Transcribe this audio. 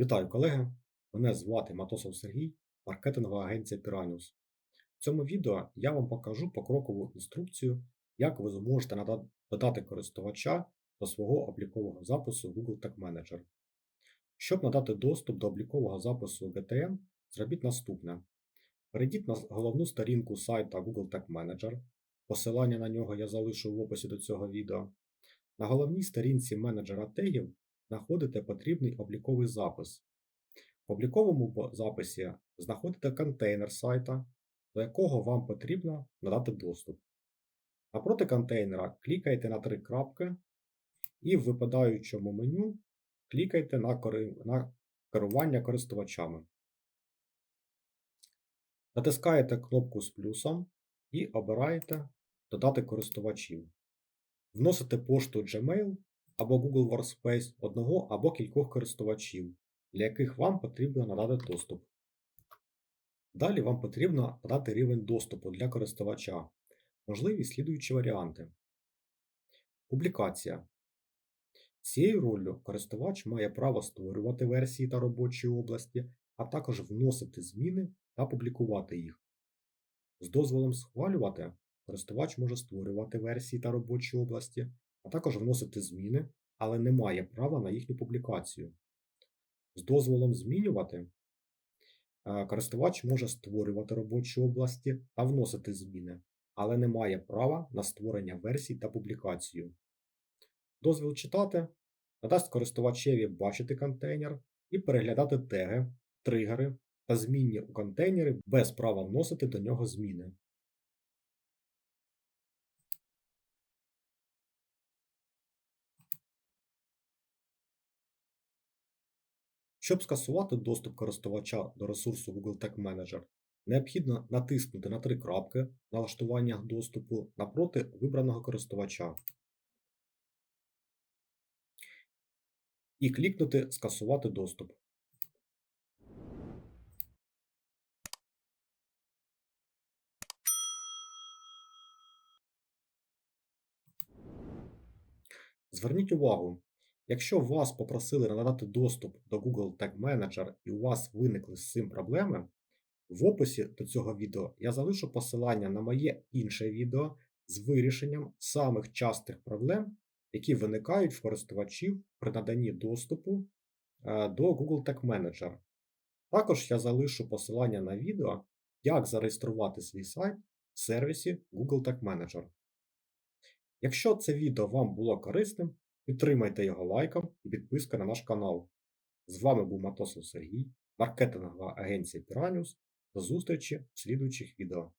Вітаю, колеги! Мене звати Матосов Сергій, маркетингова агенція Piranius. В цьому відео я вам покажу покрокову інструкцію, як ви зможете додати користувача до свого облікового запису Google Tag Manager. Щоб надати доступ до облікового запису GTM, зробіть наступне: перейдіть на головну сторінку сайта Google Tag Manager. Посилання на нього я залишу в описі до цього відео. На головній сторінці менеджера тегів знаходите потрібний обліковий запис. В обліковому записі знаходите контейнер сайта, до якого вам потрібно надати доступ. Напроти контейнера клікайте на три крапки і в випадаючому меню клікайте на, керування користувачами. Натискаєте кнопку з плюсом і обираєте Додати користувачів. Вносите пошту Gmail або Google Workspace одного або кількох користувачів, для яких вам потрібно надати доступ. Далі вам потрібно надати рівень доступу для користувача. Можливі слідуючі варіанти. Публікація. Цією роллю користувач має право створювати версії та робочі області, а також вносити зміни та публікувати їх. З дозволом схвалювати користувач може створювати версії та робочі області, а також вносити зміни, але не має права на їхню публікацію. З дозволом змінювати е, користувач може створювати робочі області та вносити зміни, але не має права на створення версій та публікацію. Дозвіл читати надасть користувачеві бачити контейнер і переглядати теги, тригери та змінні у контейнері без права вносити до нього зміни. Щоб скасувати доступ користувача до ресурсу Google Tag Manager, необхідно натиснути на три крапки в налаштуваннях доступу напроти вибраного користувача і клікнути Скасувати доступ. Зверніть увагу, якщо вас попросили надати доступ до Google Tag Manager і у вас виникли з цим проблеми, в описі до цього відео я залишу посилання на моє інше відео з вирішенням самих частих проблем, які виникають в користувачів при наданні доступу е, до Google Tag Manager. Також я залишу посилання на відео, як зареєструвати свій сайт в сервісі Google Tag Manager. Якщо це відео вам було корисним, підтримайте його лайком і підписка на наш канал. З вами був Матосов Сергій, маркетингова агенція Piranius. До зустрічі в слідуючих відео.